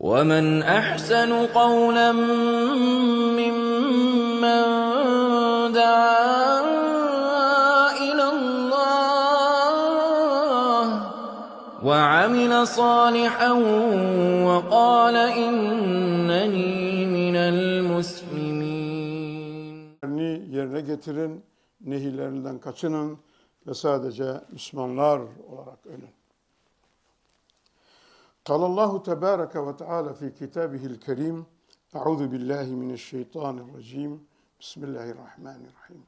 ومن احسن قولا ممن دعا الى الله وعمل صالحا وقال انني من المسلمين Emirlerini yerine getirin, nehirlerinden kaçının ve sadece Müslümanlar olarak ölün. قال الله تبارك وتعالى في كتابه الكريم أعوذ بالله من الشيطان الرجيم بسم الله الرحمن الرحيم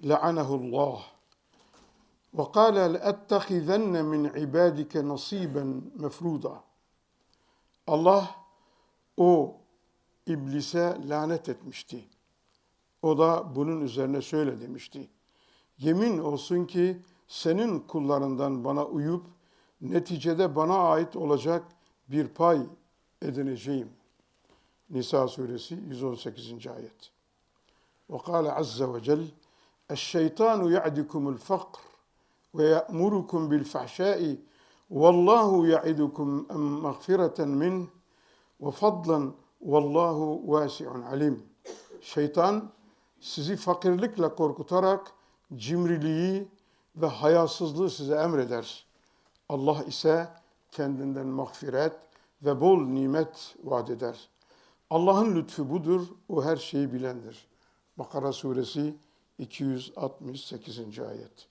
لعنه الله وقال لأتخذن من عبادك نصيبا مفروضا Allah o iblise lanet etmişti. O da bunun üzerine şöyle demişti. Yemin olsun ki senin kullarından bana uyup neticede bana ait olacak bir pay edineceğim. Nisa suresi 118. ayet. Ve kâle azze ve cel Eşşeytanu ya'dikumul fakr ve ya'murukum bil fahşai vallahu ya'idukum em min ve fadlan vallahu vasi'un alim. Şeytan sizi fakirlikle korkutarak cimriliği ve hayasızlığı size emreder. Allah ise kendinden mağfiret ve bol nimet vaat eder. Allah'ın lütfu budur, o her şeyi bilendir. Bakara suresi 268. ayet.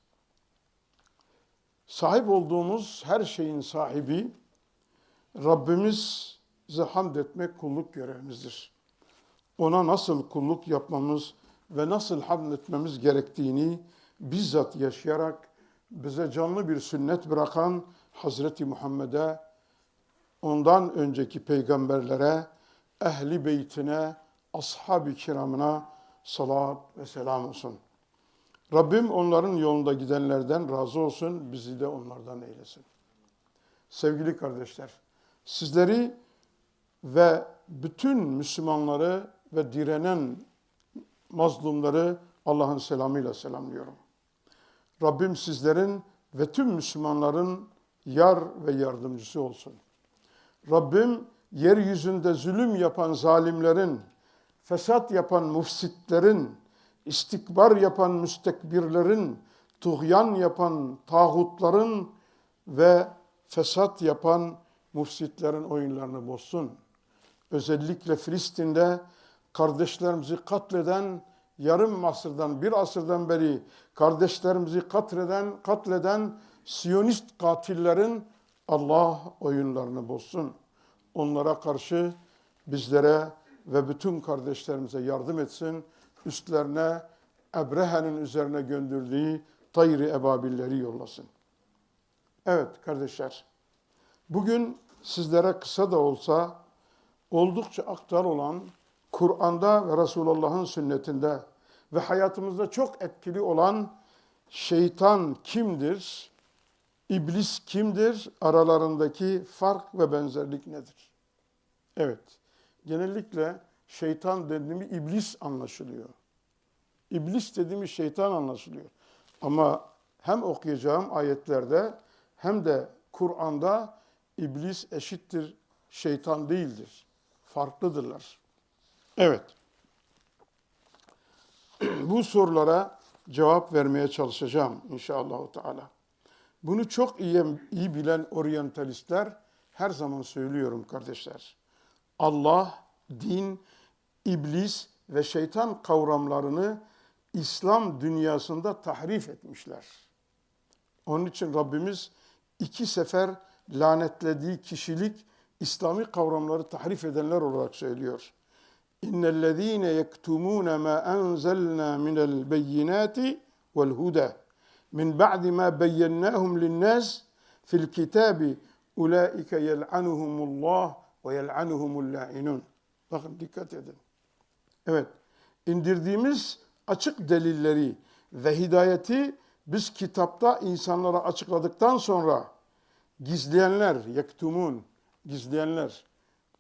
Sahip olduğumuz her şeyin sahibi Rabbimize hamd etmek kulluk görevimizdir. Ona nasıl kulluk yapmamız ve nasıl hamd etmemiz gerektiğini bizzat yaşayarak bize canlı bir sünnet bırakan Hazreti Muhammed'e, ondan önceki peygamberlere, ehli beytine, ashab-ı kiramına salat ve selam olsun. Rabbim onların yolunda gidenlerden razı olsun, bizi de onlardan eylesin. Sevgili kardeşler, sizleri ve bütün Müslümanları ve direnen mazlumları Allah'ın selamıyla selamlıyorum. Rabbim sizlerin ve tüm Müslümanların yar ve yardımcısı olsun. Rabbim yeryüzünde zulüm yapan zalimlerin, fesat yapan mufsitlerin, istikbar yapan müstekbirlerin, tuğyan yapan tağutların ve fesat yapan mufsitlerin oyunlarını bozsun. Özellikle Filistin'de kardeşlerimizi katleden, yarım asırdan, bir asırdan beri kardeşlerimizi katleden, katleden Siyonist katillerin Allah oyunlarını bozsun. Onlara karşı bizlere ve bütün kardeşlerimize yardım etsin. Üstlerine Ebrehe'nin üzerine gönderdiği tayri ebabilleri yollasın. Evet kardeşler, bugün sizlere kısa da olsa oldukça aktar olan Kur'an'da ve Resulullah'ın sünnetinde ve hayatımızda çok etkili olan şeytan kimdir? İblis kimdir? Aralarındaki fark ve benzerlik nedir? Evet, genellikle şeytan dediğimi iblis anlaşılıyor. İblis dediğimiz şeytan anlaşılıyor. Ama hem okuyacağım ayetlerde hem de Kur'an'da iblis eşittir şeytan değildir. Farklıdırlar. Evet. Bu sorulara cevap vermeye çalışacağım inşallah Teala. Bunu çok iyi, iyi bilen oryantalistler her zaman söylüyorum kardeşler. Allah, din, iblis ve şeytan kavramlarını İslam dünyasında tahrif etmişler. Onun için Rabbimiz iki sefer lanetlediği kişilik İslami kavramları tahrif edenler olarak söylüyor. İnnellezîne yektumûne mâ enzelnâ minel beyinâti vel huda min ba'di mâ beyyennâhum linnâs fil kitâbi ulaike yel'anuhumullah ve yel'anuhumul la'inun. Bakın dikkat edin. Evet, indirdiğimiz açık delilleri ve hidayeti biz kitapta insanlara açıkladıktan sonra gizleyenler, yektumun, gizleyenler,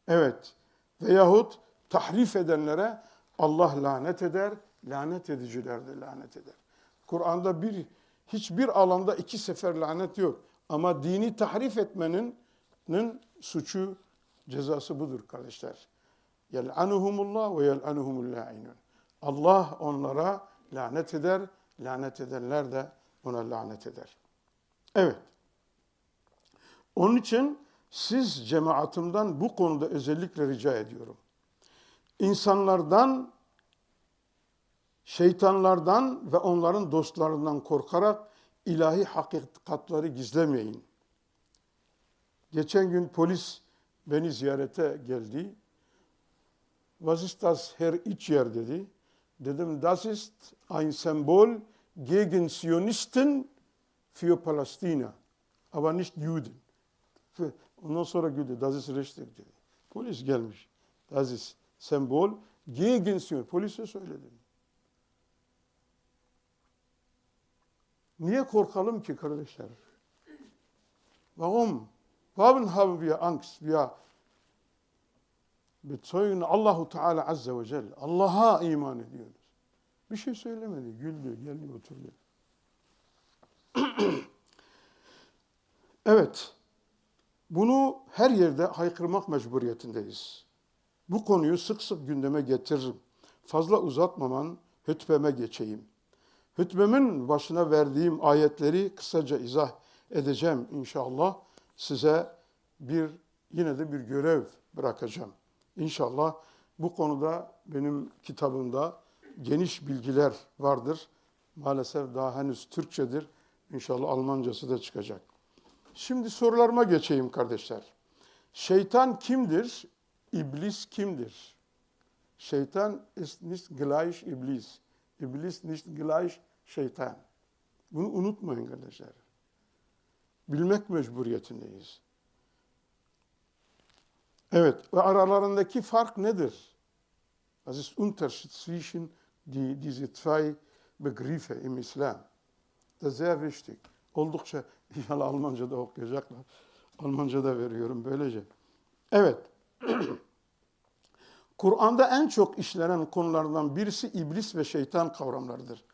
evet veyahut tahrif edenlere Allah lanet eder, lanet ediciler de lanet eder. Kur'an'da bir hiçbir alanda iki sefer lanet yok. Ama dini tahrif etmenin suçu cezası budur kardeşler. Yel'anuhumullah ve yel'anuhumul la'inun. Allah onlara lanet eder, lanet edenler de ona lanet eder. Evet. Onun için siz cemaatimden bu konuda özellikle rica ediyorum. İnsanlardan, şeytanlardan ve onların dostlarından korkarak ilahi hakikatları gizlemeyin. Geçen gün polis beni ziyarete geldi. Was ist das Herr İçyer dedi. Dedim das ist ein Symbol gegen Zionisten für Palästina. Aber nicht Juden. Ondan sonra güldü. Das ist richtig dedi. Polis gelmiş. Das ist Symbol gegen Sion. Polise söyledim. Niye korkalım ki kardeşler? Warum? Warum haben wir Angst? Wir bezeugen Allahu Teala Azze ve Celle. Allah'a iman ediyoruz. Bir şey söylemedi. Güldü. Geldi oturdu. evet. Bunu her yerde haykırmak mecburiyetindeyiz. Bu konuyu sık sık gündeme getiririm. Fazla uzatmaman hütbeme geçeyim. Hütbemin başına verdiğim ayetleri kısaca izah edeceğim inşallah. Size bir yine de bir görev bırakacağım. İnşallah bu konuda benim kitabımda geniş bilgiler vardır. Maalesef daha henüz Türkçedir. İnşallah Almancası da çıkacak. Şimdi sorularıma geçeyim kardeşler. Şeytan kimdir? İblis kimdir? Şeytan ist nicht gleich iblis. İblis nicht gleich şeytan. Bunu unutmayın kardeşler. Bilmek mecburiyetindeyiz. Evet, ve aralarındaki fark nedir? Was ist Unterschied zwischen die, diese zwei Begriffe im Islam? Das ist sehr wichtig. Oldukça inşallah Almanca'da okuyacaklar. Almanca'da veriyorum böylece. Evet. Kur'an'da en çok işlenen konulardan birisi iblis ve şeytan kavramlarıdır.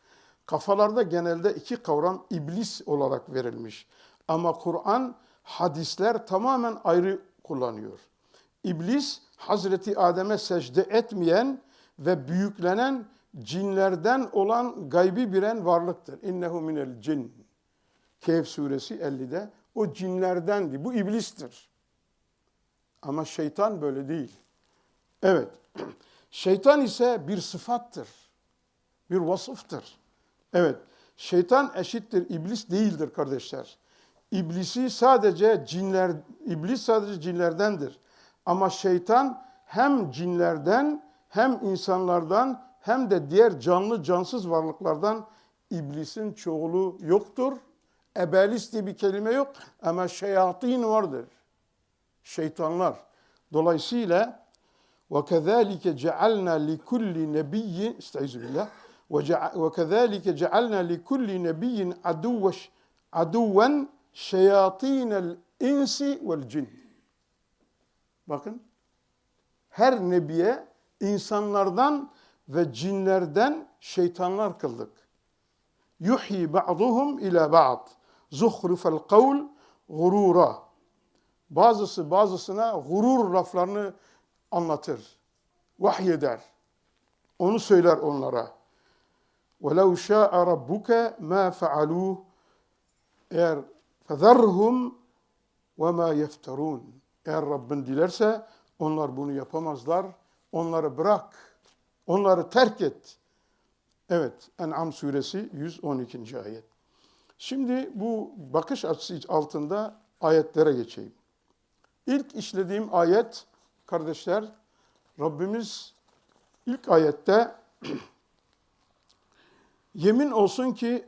Kafalarda genelde iki kavram iblis olarak verilmiş. Ama Kur'an hadisler tamamen ayrı kullanıyor. İblis Hazreti Adem'e secde etmeyen ve büyüklenen cinlerden olan gaybi biren varlıktır. İnnehu minel cin. Kehf suresi 50'de o cinlerdendi. Bu iblistir. Ama şeytan böyle değil. Evet. Şeytan ise bir sıfattır. Bir vasıftır. Evet. Şeytan eşittir iblis değildir kardeşler. İblisi sadece cinler iblis sadece cinlerdendir. Ama şeytan hem cinlerden hem insanlardan hem de diğer canlı cansız varlıklardan iblisin çoğulu yoktur. Ebelis diye bir kelime yok ama şeyatin vardır. Şeytanlar. Dolayısıyla وَكَذَٰلِكَ جَعَلْنَا لِكُلِّ نَبِيٍّ Estaizu billah. وَكَذَٰلِكَ جَعَلْنَا لِكُلِّ نَبِيٍّ عَدُوًا شَيَاطِينَ الْاِنْسِ وَالْجِنِّ Bakın. Her nebiye insanlardan ve cinlerden şeytanlar kıldık. Yuhyi ba'duhum ila ba'd. Zuhrufel kavl gurura. Bazısı bazısına gurur laflarını anlatır. Vahyeder. Onu söyler onlara. وَلَوْ شَاءَ رَبُّكَ مَا فَعَلُوهُ Eğer فَذَرْهُمْ وَمَا يَفْتَرُونَ Eğer Rabbin dilerse onlar bunu yapamazlar. Onları bırak. Onları terk et. Evet, En'am suresi 112. ayet. Şimdi bu bakış açısı altında ayetlere geçeyim. İlk işlediğim ayet kardeşler Rabbimiz ilk ayette yemin olsun ki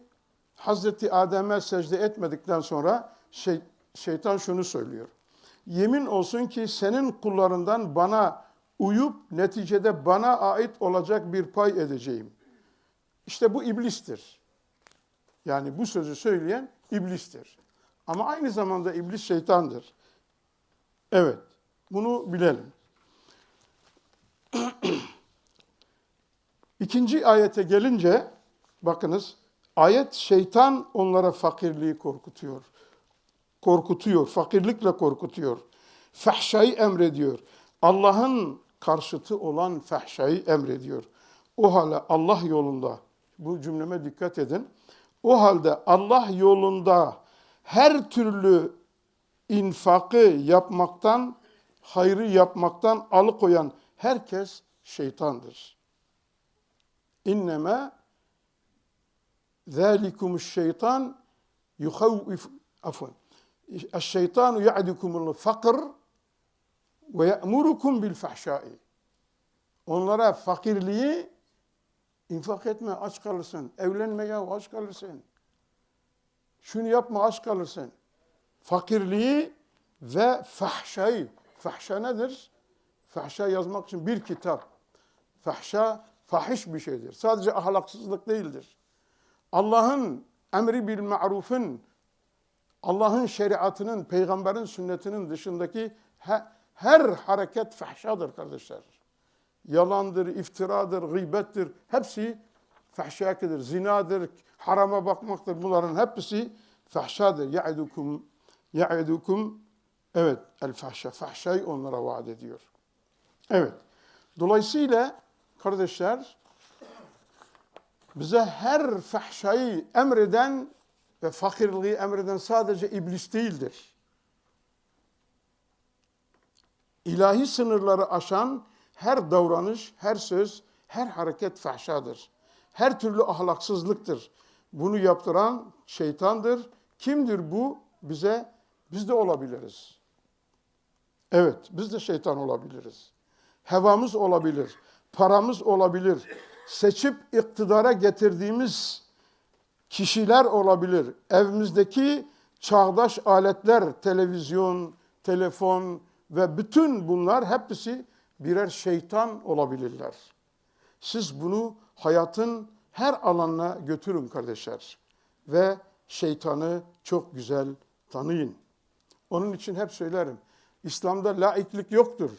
Hazreti Adem'e secde etmedikten sonra şey, şeytan şunu söylüyor. Yemin olsun ki senin kullarından bana uyup neticede bana ait olacak bir pay edeceğim. İşte bu iblistir. Yani bu sözü söyleyen iblistir. Ama aynı zamanda iblis şeytandır. Evet, bunu bilelim. İkinci ayete gelince, bakınız, ayet şeytan onlara fakirliği korkutuyor. Korkutuyor, fakirlikle korkutuyor. Fahşayı emrediyor. Allah'ın karşıtı olan fahşayı emrediyor. O halde Allah yolunda, bu cümleme dikkat edin. O halde Allah yolunda her türlü infakı yapmaktan, hayrı yapmaktan alıkoyan herkes şeytandır. İnneme zâlikumuş şeytan yuhavvif afwan. Şeytanu ya'dukumul fakr ve ya'murukum bil fahşai. Onlara fakirliği infak etme aç kalırsın. Evlenme ya aç kalırsın. Şunu yapma aç kalırsın. Fakirliği ve fahşayı. Fahşa nedir? Fahşa yazmak için bir kitap. Fahşa fahiş bir şeydir. Sadece ahlaksızlık değildir. Allah'ın emri bil ma'rufun, Allah'ın şeriatının, peygamberin sünnetinin dışındaki he- her hareket fahşadır kardeşler. Yalandır, iftiradır, gıybettir. Hepsi fahşakedir. Zinadır, harama bakmaktır. Bunların hepsi fahşadır. Ya'idukum, ya'idukum, evet, el fahşa. Fahşayı onlara vaat ediyor. Evet. Dolayısıyla kardeşler, bize her fahşayı emreden ve fakirliği emreden sadece iblis değildir. İlahi sınırları aşan her davranış, her söz, her hareket fahşadır. Her türlü ahlaksızlıktır. Bunu yaptıran şeytandır. Kimdir bu? Bize, biz de olabiliriz. Evet, biz de şeytan olabiliriz. Hevamız olabilir, paramız olabilir. Seçip iktidara getirdiğimiz kişiler olabilir. Evimizdeki çağdaş aletler, televizyon, telefon ve bütün bunlar hepsi birer şeytan olabilirler. Siz bunu hayatın her alanına götürün kardeşler. Ve şeytanı çok güzel tanıyın. Onun için hep söylerim. İslam'da laiklik yoktur.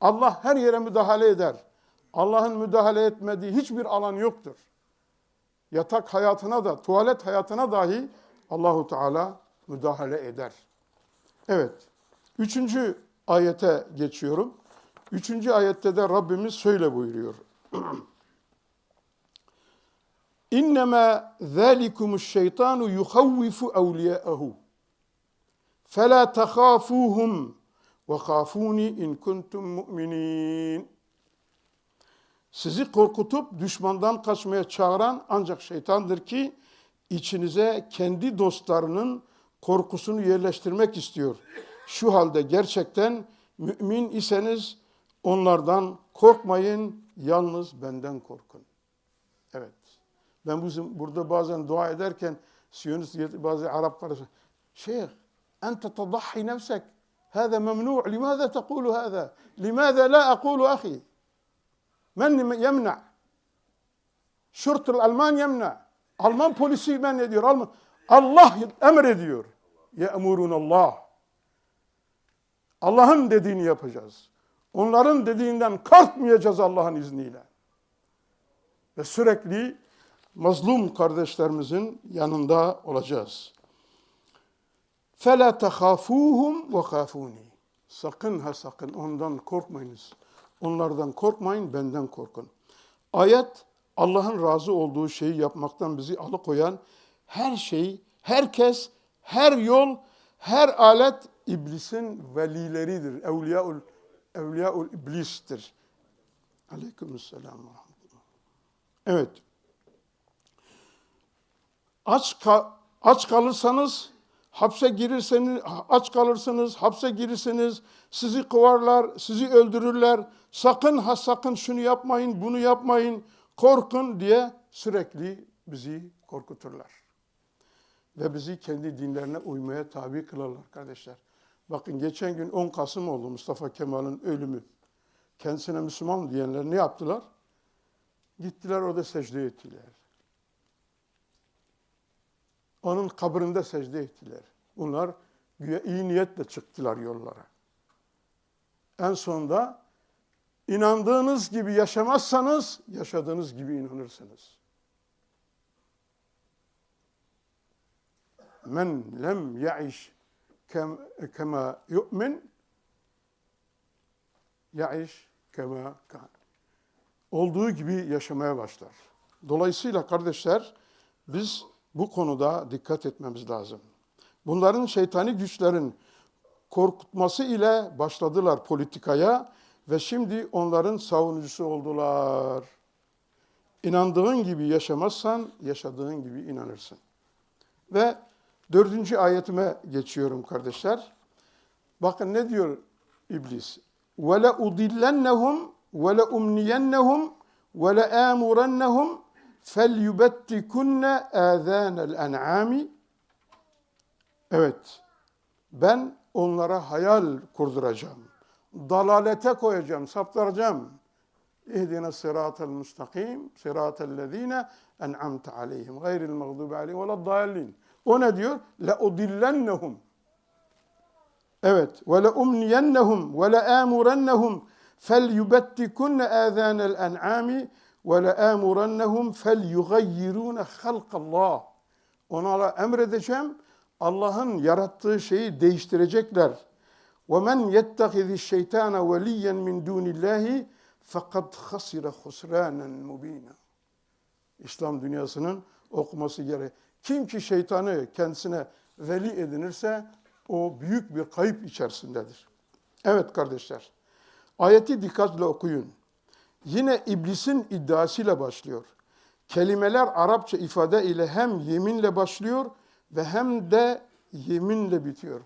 Allah her yere müdahale eder. Allah'ın müdahale etmediği hiçbir alan yoktur. Yatak hayatına da, tuvalet hayatına dahi Allahu Teala müdahale eder. Evet. Üçüncü ayete geçiyorum. Üçüncü ayette de Rabbimiz şöyle buyuruyor. İnnemâ zâlikumuş şeytanu yuhavvifu evliyâehu. Fela tehâfûhum ve kafuni in kuntum mu'minin. Sizi korkutup düşmandan kaçmaya çağıran ancak şeytandır ki içinize kendi dostlarının korkusunu yerleştirmek istiyor. Şu halde gerçekten mümin iseniz onlardan korkmayın, yalnız benden korkun. Evet. Ben bizim burada bazen dua ederken Siyonist bazı Araplar şey, ente tadahi nefsek هذا ممنوع لماذا تقول هذا لماذا لا أقول أخي من يمنع شرط الألمان يمنع Alman polisi men ediyor. Alman. Allah emrediyor. Ye'murun Allah. Allah'ın dediğini yapacağız. Onların dediğinden kalkmayacağız Allah'ın izniyle. Ve sürekli mazlum kardeşlerimizin yanında olacağız. فَلَا تَخَافُوهُمْ وَخَافُونِ Sakın ha sakın ondan korkmayınız. Onlardan korkmayın, benden korkun. Ayet Allah'ın razı olduğu şeyi yapmaktan bizi alıkoyan her şey, herkes, her yol, her alet iblisin velileridir. Evliyaul, evliyaul iblistir. Aleykümselam ve rahmetullah. Evet. Aç, ka- aç kalırsanız hapse girirseniz, aç kalırsınız, hapse girirsiniz, sizi kovarlar, sizi öldürürler. Sakın ha sakın şunu yapmayın, bunu yapmayın, korkun diye sürekli bizi korkuturlar. Ve bizi kendi dinlerine uymaya tabi kılarlar kardeşler. Bakın geçen gün 10 Kasım oldu Mustafa Kemal'in ölümü. Kendisine Müslüman diyenler ne yaptılar? Gittiler orada secde ettiler. Onun kabrinde secde ettiler. Bunlar güya iyi niyetle çıktılar yollara. En sonunda inandığınız gibi yaşamazsanız yaşadığınız gibi inanırsınız. Men lem ya'iş kema yu'min ya'iş kema kan. Olduğu gibi yaşamaya başlar. Dolayısıyla kardeşler biz bu konuda dikkat etmemiz lazım. Bunların şeytani güçlerin korkutması ile başladılar politikaya ve şimdi onların savunucusu oldular. İnandığın gibi yaşamazsan yaşadığın gibi inanırsın. Ve dördüncü ayetime geçiyorum kardeşler. Bakın ne diyor iblis? وَلَا اُضِلَّنَّهُمْ وَلَا فليبتكن آذان الأنعام Evet, ben onlara hayal kurduracağım. Dalalete koyacağım, saptıracağım. İhdine sıratel müstakim, sıratel sıratellezîne en'amte aleyhim, gayril mağdubi aleyhim ve dallin. O ne diyor? Le udillennehum. Evet, Ve le umniyennehum. Ve le amurennehum. Fel yubettikunne azanel en'ami. amurennehum fel yubettikunne azanel en'ami ve la amurennehum fel yugayyirune halkallah. Onlara emredeceğim. Allah'ın yarattığı şeyi değiştirecekler. وَمَنْ يَتَّخِذِ الشَّيْطَانَ وَلِيًّا مِنْ دُونِ اللّٰهِ فَقَدْ خَسِرَ خُسْرَانًا مُب۪ينًا İslam dünyasının okuması gereği. Kim ki şeytanı kendisine veli edinirse o büyük bir kayıp içerisindedir. Evet kardeşler, ayeti dikkatle okuyun. Yine iblisin iddiasıyla başlıyor. Kelimeler Arapça ifade ile hem yeminle başlıyor ve hem de yeminle bitiyor.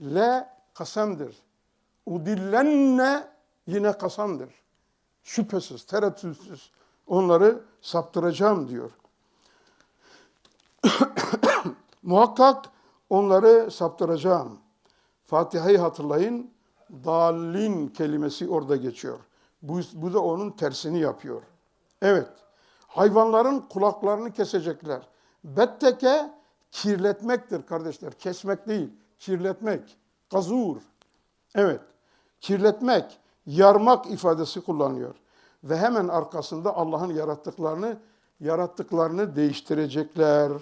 Le kasamdır. Udillenne yine kasamdır. Şüphesiz, tereddütsüz onları saptıracağım diyor. Muhakkak onları saptıracağım. Fatiha'yı hatırlayın. Dalin kelimesi orada geçiyor. Bu, bu da onun tersini yapıyor. Evet. Hayvanların kulaklarını kesecekler. Betteke kirletmektir kardeşler. Kesmek değil, kirletmek. Gazur. Evet. Kirletmek, yarmak ifadesi kullanıyor. Ve hemen arkasında Allah'ın yarattıklarını yarattıklarını değiştirecekler.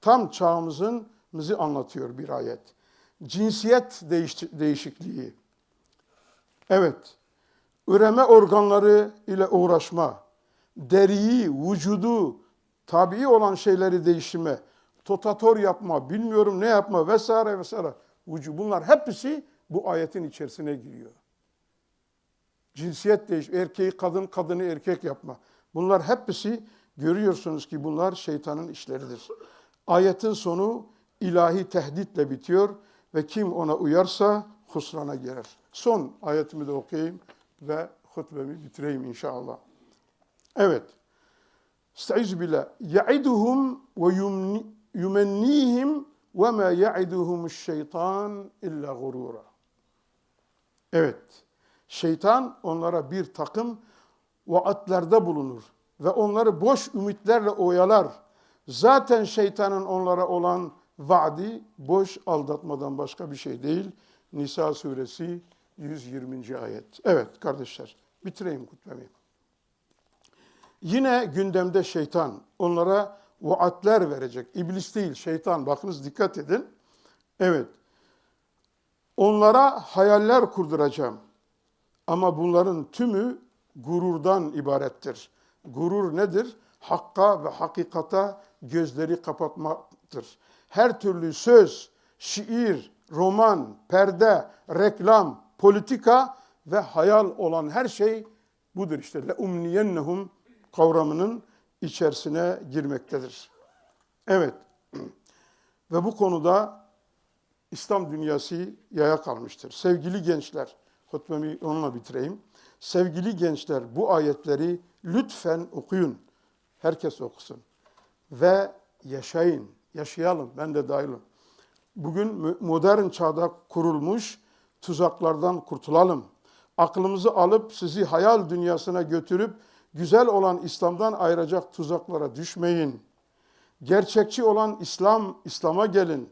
Tam çağımızın bizi anlatıyor bir ayet. Cinsiyet değiş değişikliği. Evet. Üreme organları ile uğraşma. Deriyi, vücudu, tabii olan şeyleri değiştirme. Totator yapma, bilmiyorum ne yapma vesaire vesaire. Vücudu bunlar hepsi bu ayetin içerisine giriyor. Cinsiyet değiş, erkeği kadın, kadını erkek yapma. Bunlar hepsi görüyorsunuz ki bunlar şeytanın işleridir. Ayetin sonu ilahi tehditle bitiyor ve kim ona uyarsa husrana girer. Son ayetimi de okuyayım ve hutbemi bitireyim inşallah. Evet. Estaizu billah. Ya'iduhum ve yumennihim ve ma ya'iduhumuş şeytan illa gurura. Evet. Şeytan onlara bir takım vaatlerde bulunur ve onları boş ümitlerle oyalar. Zaten şeytanın onlara olan vaadi boş aldatmadan başka bir şey değil. Nisa suresi 120. ayet. Evet kardeşler bitireyim kutbemi. Yine gündemde şeytan onlara vaatler verecek. İblis değil şeytan bakınız dikkat edin. Evet onlara hayaller kurduracağım. Ama bunların tümü gururdan ibarettir. Gurur nedir? Hakka ve hakikata gözleri kapatmaktır. Her türlü söz, şiir, roman, perde, reklam, politika ve hayal olan her şey budur işte. Le umniyennehum kavramının içerisine girmektedir. Evet. Ve bu konuda İslam dünyası yaya kalmıştır. Sevgili gençler, hutbemi onunla bitireyim. Sevgili gençler bu ayetleri lütfen okuyun. Herkes okusun. Ve yaşayın. Yaşayalım. Ben de dahilim. Bugün modern çağda kurulmuş tuzaklardan kurtulalım. Aklımızı alıp sizi hayal dünyasına götürüp güzel olan İslam'dan ayıracak tuzaklara düşmeyin. Gerçekçi olan İslam, İslam'a gelin.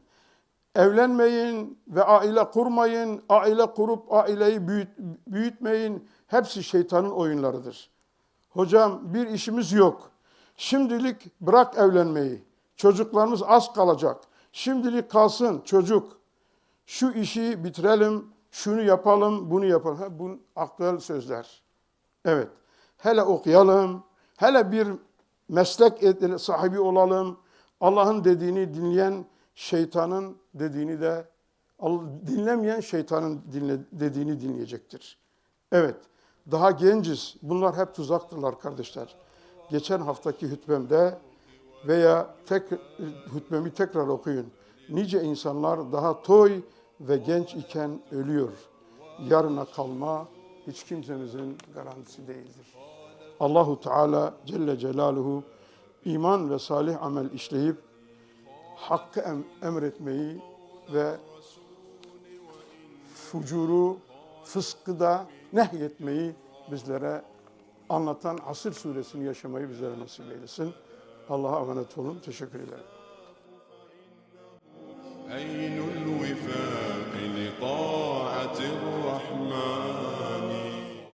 Evlenmeyin ve aile kurmayın, aile kurup aileyi büyüt, büyütmeyin. Hepsi şeytanın oyunlarıdır. Hocam bir işimiz yok. Şimdilik bırak evlenmeyi. Çocuklarımız az kalacak. Şimdilik kalsın çocuk. Şu işi bitirelim. Şunu yapalım, bunu yapalım. Ha, bu aktüel sözler. Evet. Hele okuyalım, hele bir meslek sahibi olalım. Allah'ın dediğini dinleyen şeytanın dediğini de dinlemeyen şeytanın dinle, dediğini dinleyecektir. Evet, daha genciz. Bunlar hep tuzaktırlar kardeşler. Geçen haftaki hutbemde veya tek hutbemi tekrar okuyun. Nice insanlar daha toy ve genç iken ölüyor. Yarına kalma hiç kimsemizin garantisi değildir. Allahu Teala Celle Celaluhu iman ve salih amel işleyip hakkı em- emretmeyi ve fucuru, fıskı da nehyetmeyi bizlere anlatan Asır suresini yaşamayı bizlere nasip eylesin. Allah'a emanet olun. Teşekkür ederim. طاعة الرحمن.